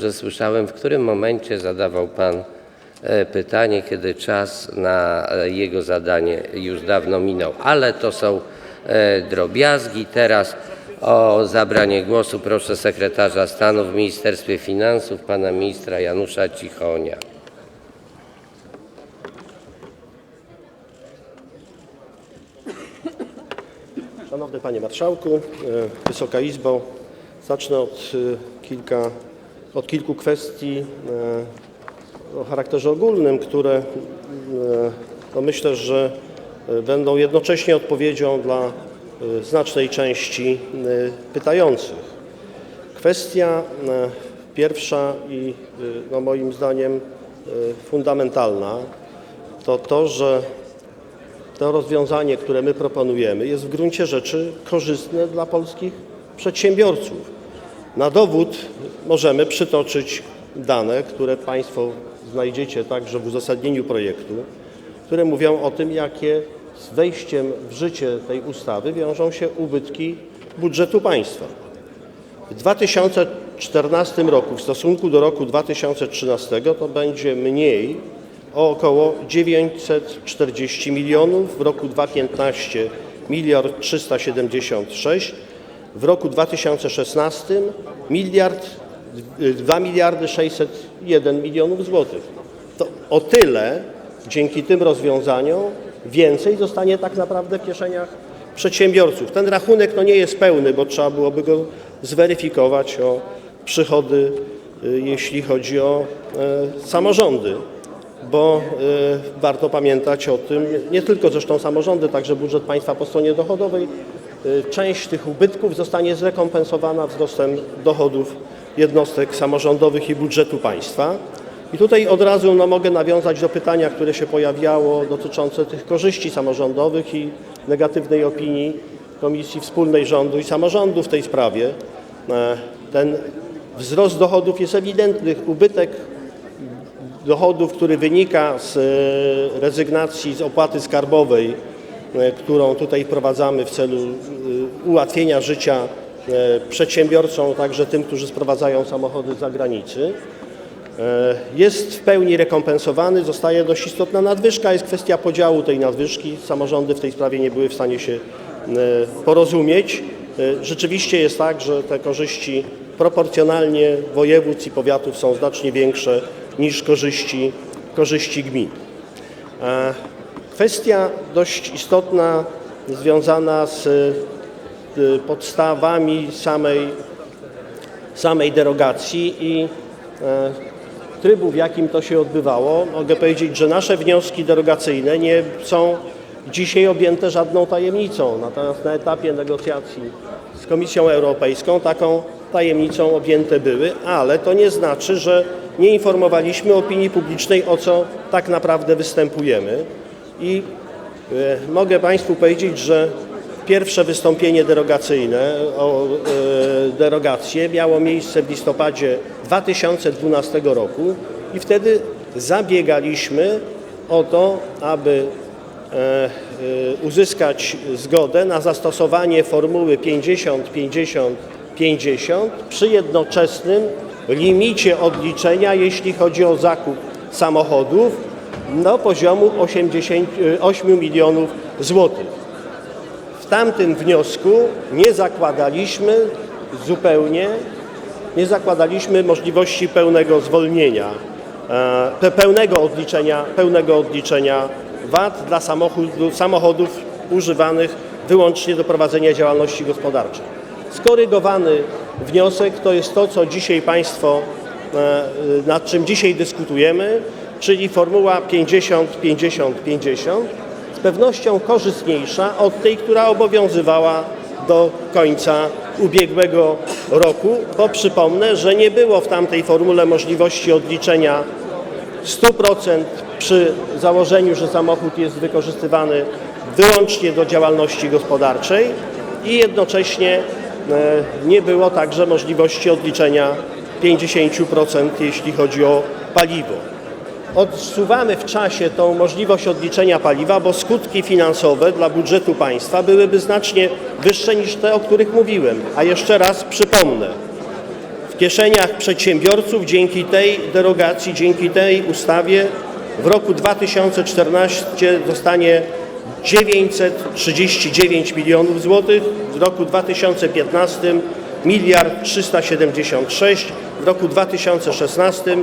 że słyszałem, w którym momencie zadawał Pan e, pytanie, kiedy czas na e, jego zadanie już dawno minął. Ale to są e, drobiazgi. Teraz o zabranie głosu proszę sekretarza stanu w Ministerstwie Finansów, pana ministra Janusza Cichonia. Szanowny Panie Marszałku, Wysoka Izbo, zacznę od, kilka, od kilku kwestii e, o charakterze ogólnym, które e, no myślę, że e, będą jednocześnie odpowiedzią dla znacznej części pytających. Kwestia pierwsza i no moim zdaniem fundamentalna to to, że to rozwiązanie, które my proponujemy, jest w gruncie rzeczy korzystne dla polskich przedsiębiorców. Na dowód możemy przytoczyć dane, które Państwo znajdziecie także w uzasadnieniu projektu, które mówią o tym, jakie z wejściem w życie tej ustawy wiążą się ubytki budżetu państwa. W 2014 roku w stosunku do roku 2013 to będzie mniej o około 940 milionów, w roku 2015 miliard 376, w roku 2016 miliard 2 miliardy 601 milionów złotych. To o tyle dzięki tym rozwiązaniom więcej zostanie tak naprawdę w kieszeniach przedsiębiorców. Ten rachunek no nie jest pełny, bo trzeba byłoby go zweryfikować o przychody, y, jeśli chodzi o e, samorządy bo y, warto pamiętać o tym, nie tylko zresztą samorządy, także budżet państwa po stronie dochodowej, y, część tych ubytków zostanie zrekompensowana wzrostem dochodów jednostek samorządowych i budżetu państwa. I tutaj od razu no, mogę nawiązać do pytania, które się pojawiało dotyczące tych korzyści samorządowych i negatywnej opinii Komisji Wspólnej Rządu i Samorządu w tej sprawie. E, Ten wzrost dochodów jest ewidentny. Ubytek dochodów, który wynika z e, rezygnacji z opłaty skarbowej, e, którą tutaj wprowadzamy w celu ułatwienia życia przedsiębiorcom, także tym, którzy sprowadzają samochody z zagranicy, e, jest w pełni rekompensowany. Zostaje dość istotna nadwyżka. Jest kwestia podziału tej nadwyżki. Samorządy w tej sprawie nie były w stanie się e, porozumieć. E, Rzeczywiście jest tak, że te korzyści proporcjonalnie województw i powiatów są znacznie większe niż korzyści, korzyści gmin. E, Kwestia dość istotna związana z e, podstawami samej, samej derogacji i e, trybu, w jakim to się odbywało. Mogę powiedzieć, że nasze wnioski derogacyjne nie są dzisiaj objęte żadną tajemnicą. Natomiast na etapie negocjacji z Komisją Europejską taką tajemnicą objęte były, ale to nie znaczy, że nie informowaliśmy opinii publicznej, o co tak naprawdę występujemy. I e, mogę Państwu powiedzieć, że pierwsze wystąpienie derogacyjne o e, derogację miało miejsce w listopadzie 2012 roku i wtedy zabiegaliśmy o to, aby e, e, uzyskać zgodę na zastosowanie formuły 50-50-50 przy jednoczesnym limicie odliczenia, jeśli chodzi o zakup samochodów do poziomu 88 milionów złotych. Tamtym wniosku nie zakładaliśmy zupełnie, nie zakładaliśmy możliwości pełnego zwolnienia, e, pe- pełnego odliczenia, pełnego odliczenia VAT dla samochodu, samochodów używanych wyłącznie do prowadzenia działalności gospodarczej. Skorygowany wniosek to jest to, co dzisiaj Państwo, e, nad czym dzisiaj dyskutujemy, czyli formuła 50-50-50, z pewnością korzystniejsza od tej, która obowiązywała do końca ubiegłego roku, bo przypomnę, że nie było w tamtej formule możliwości odliczenia 100% przy założeniu, że samochód jest wykorzystywany wyłącznie do działalności gospodarczej i jednocześnie e, nie było także możliwości odliczenia 50%, jeśli chodzi o paliwo. Odsuwamy w czasie tą możliwość odliczenia paliwa, bo skutki finansowe dla budżetu państwa byłyby znacznie wyższe niż te, o których mówiłem. A jeszcze raz przypomnę, w kieszeniach przedsiębiorców dzięki tej derogacji, dzięki tej ustawie w roku 2014 zostanie 939 milionów złotych, w roku 2015 miliard 376, w roku 2016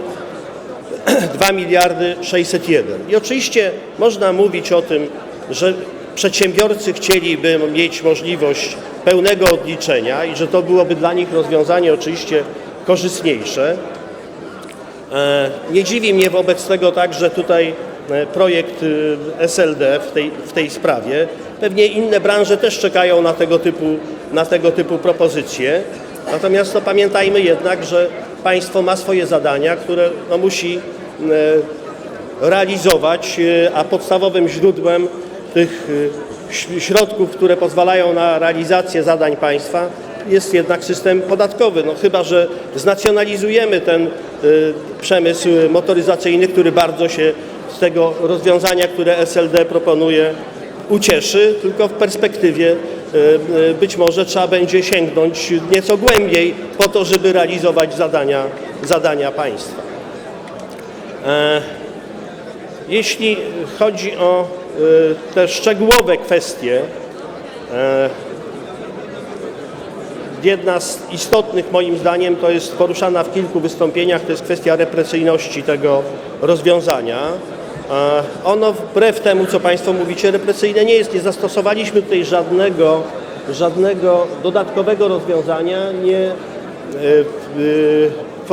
2 miliardy 601. I oczywiście można mówić o tym, że przedsiębiorcy chcieliby mieć możliwość pełnego odliczenia i że to byłoby dla nich rozwiązanie oczywiście korzystniejsze. E, Nie dziwi mnie wobec tego także tutaj e, projekt y, SLD w tej, w tej sprawie. Pewnie inne branże też czekają na tego typu, na tego typu propozycje. Natomiast no, pamiętajmy jednak, że państwo ma swoje zadania, które no, musi e, realizować, e, a podstawowym źródłem tych e, środków, które pozwalają na realizację zadań państwa jest jednak system podatkowy. No, chyba, że znacjonalizujemy ten przemysł motoryzacyjny, który bardzo się z tego rozwiązania, które SLD proponuje, ucieszy, tylko w perspektywie być może trzeba będzie sięgnąć nieco głębiej po to, żeby realizować zadania, zadania państwa. E, Jeśli chodzi o te szczegółowe kwestie, e, Jedna z istotnych moim zdaniem to jest poruszana w kilku wystąpieniach, to jest kwestia represyjności tego rozwiązania. E, Ono wbrew temu, co Państwo mówicie, represyjne nie jest. Nie zastosowaliśmy tutaj żadnego, żadnego dodatkowego rozwiązania, nie, e,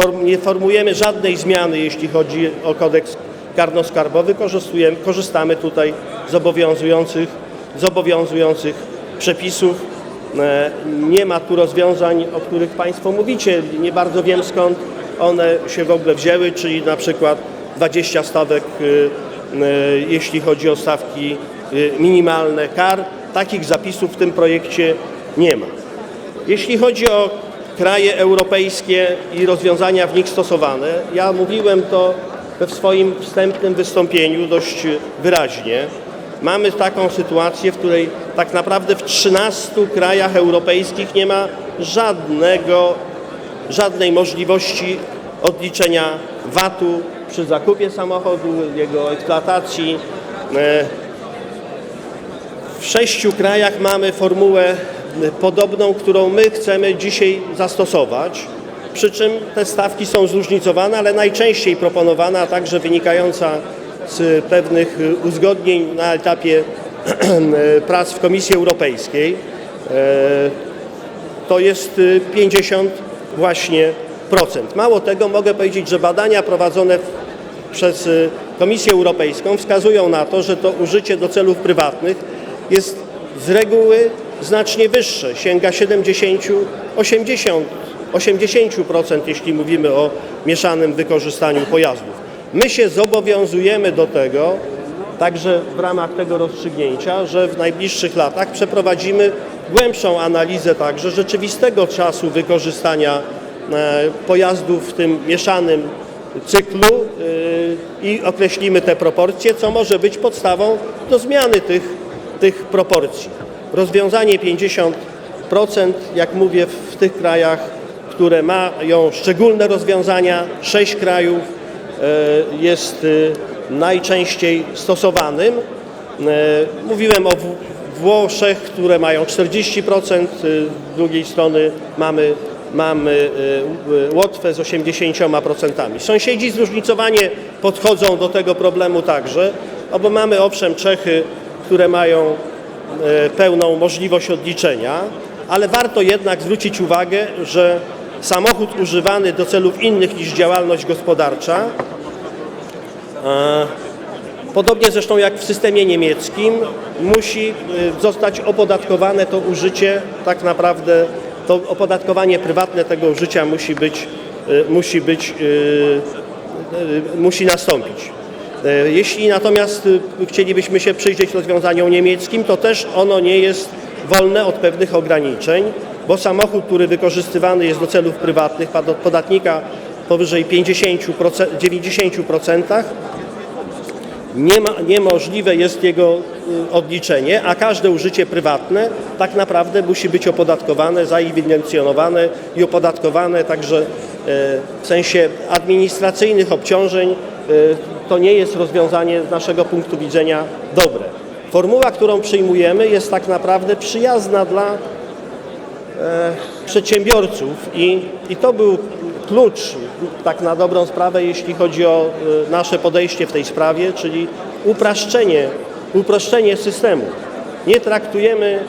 e, nie formujemy żadnej zmiany, jeśli chodzi o kodeks karno-skarbowy. Korzystamy tutaj z obowiązujących, z obowiązujących przepisów. Nie ma tu rozwiązań, o których Państwo mówicie. Nie bardzo wiem skąd one się w ogóle wzięły, czyli na przykład 20 stawek, y, y, jeśli chodzi o stawki y, minimalne kar. Takich zapisów w tym projekcie nie ma. Jeśli chodzi o kraje europejskie i rozwiązania w nich stosowane, ja mówiłem to we swoim wstępnym wystąpieniu dość wyraźnie. Mamy taką sytuację, w której tak naprawdę w 13 krajach europejskich nie ma żadnego, żadnej możliwości odliczenia VAT-u przy zakupie samochodu, jego eksploatacji. E, w sześciu krajach mamy formułę podobną, którą my chcemy dzisiaj zastosować. Przy czym te stawki są zróżnicowane, ale najczęściej proponowana, a także wynikająca z pewnych uzgodnień na etapie prac w Komisji Europejskiej, e, to jest y, 50 właśnie procent. Mało tego, mogę powiedzieć, że badania prowadzone w- przez y, Komisję Europejską wskazują na to, że to użycie do celów prywatnych jest z reguły znacznie wyższe, sięga 70, 80, 80%, jeśli mówimy o mieszanym wykorzystaniu pojazdów. My się zobowiązujemy do tego, także w ramach tego rozstrzygnięcia, że w najbliższych latach przeprowadzimy głębszą analizę także rzeczywistego czasu wykorzystania e, pojazdów w tym mieszanym cyklu y, i określimy te proporcje, co może być podstawą do zmiany tych, tych proporcji. Rozwiązanie 50%, jak mówię, w tych krajach, które mają szczególne rozwiązania, sześć krajów e, jest y, najczęściej stosowanym. Mówiłem o Włoszech, które mają 40%, y, z drugiej strony mamy, mamy y, y, Łotwę z 80%. Sąsiedzi zróżnicowanie podchodzą do tego problemu także, no bo mamy owszem Czechy, które mają e, pełną możliwość odliczenia, ale warto jednak zwrócić uwagę, że samochód używany do celów innych niż działalność gospodarcza Podobnie zresztą jak w systemie niemieckim musi zostać opodatkowane to użycie, tak naprawdę to opodatkowanie prywatne tego użycia musi być, y, musi być, y, y, musi nastąpić. Y, Jeśli natomiast chcielibyśmy się przyjrzeć rozwiązaniom niemieckim, to też ono nie jest wolne od pewnych ograniczeń, bo samochód, który wykorzystywany jest do celów prywatnych, podatnika powyżej 50%, 90%, nie ma, niemożliwe jest jego y, odliczenie, a każde użycie prywatne tak naprawdę musi być opodatkowane, zaewidencjonowane i opodatkowane, także w sensie administracyjnych obciążeń e, to nie jest rozwiązanie z naszego punktu widzenia dobre. Formuła, którą przyjmujemy jest tak naprawdę przyjazna dla przedsiębiorców i, i to był klucz tak na dobrą sprawę, jeśli chodzi o e, nasze podejście w tej sprawie, czyli upraszczenie, uproszczenie systemu. Nie traktujemy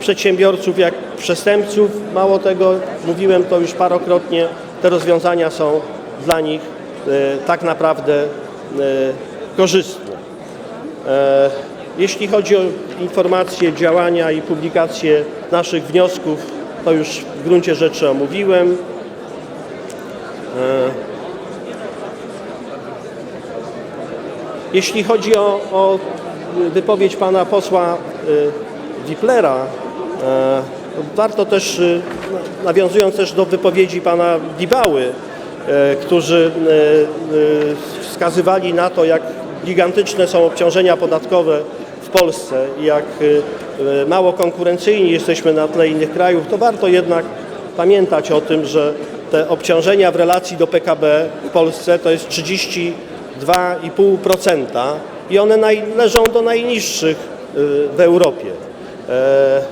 przedsiębiorców jak przestępców, mało tego, mówiłem to już parokrotnie, te rozwiązania są dla nich e, tak naprawdę e, korzystne. E, Jeśli chodzi o informacje, działania i publikację naszych wniosków, to już w gruncie rzeczy omówiłem. E, Jeśli chodzi o, o wypowiedź pana posła e, Wiplera, e, warto też, nawiązując też do wypowiedzi pana Dibały, którzy wskazywali na to, jak gigantyczne są obciążenia podatkowe w Polsce i jak mało konkurencyjni jesteśmy na tle innych krajów, to warto jednak pamiętać o tym, że te obciążenia w relacji do PKB w Polsce to jest 32,5% i one należą do najniższych y, w Europie. E,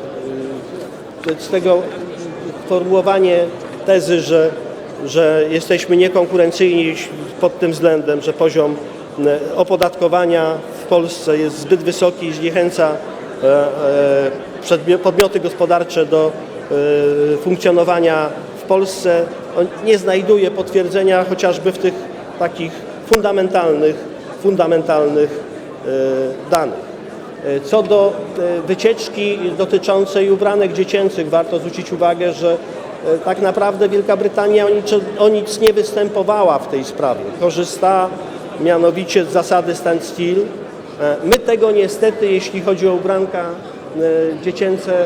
y, Z tego formułowanie tezy, że, że jesteśmy niekonkurencyjni pod tym względem, że poziom e, opodatkowania w Polsce jest zbyt wysoki i zniechęca e, e, podmioty gospodarcze do funkcjonowania w Polsce, nie znajduje potwierdzenia chociażby w tych takich fundamentalnych, fundamentalnych e, danych. E, Co do e, wycieczki dotyczącej ubranek dziecięcych, warto zwrócić uwagę, że tak naprawdę Wielka Brytania o nic, o nic nie występowała w tej sprawie. Korzysta mianowicie z zasady standstill. My tego niestety, jeśli chodzi o ubranka dziecięce,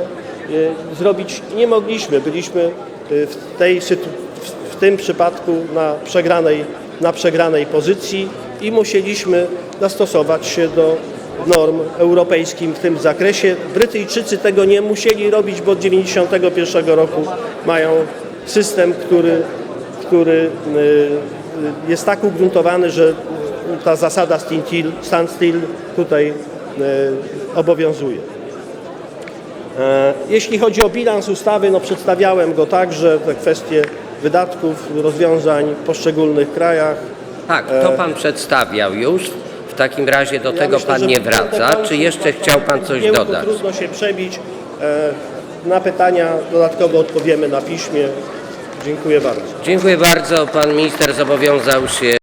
zrobić nie mogliśmy. Byliśmy w, tej, sytu- w- w tym przypadku na przegranej, na przegranej pozycji i musieliśmy dostosować się do norm europejskim w tym zakresie. Brytyjczycy tego nie musieli robić, bo od 1991 roku mają system, który, który y, jest tak ugruntowany, że ta zasada standstill, standstill tutaj y, obowiązuje. E, Jeśli chodzi o bilans ustawy, no przedstawiałem go także, te kwestie wydatków, rozwiązań w poszczególnych krajach. Tak, to pan przedstawiał już. W takim razie do Ja tego myślę, pan że nie wraca. Czy jeszcze chciał pan coś kiełku dodać? Trudno się przebić. E, Na pytania dodatkowo odpowiemy na piśmie. Dziękuję bardzo. Dziękuję bardzo. Pan minister zobowiązał się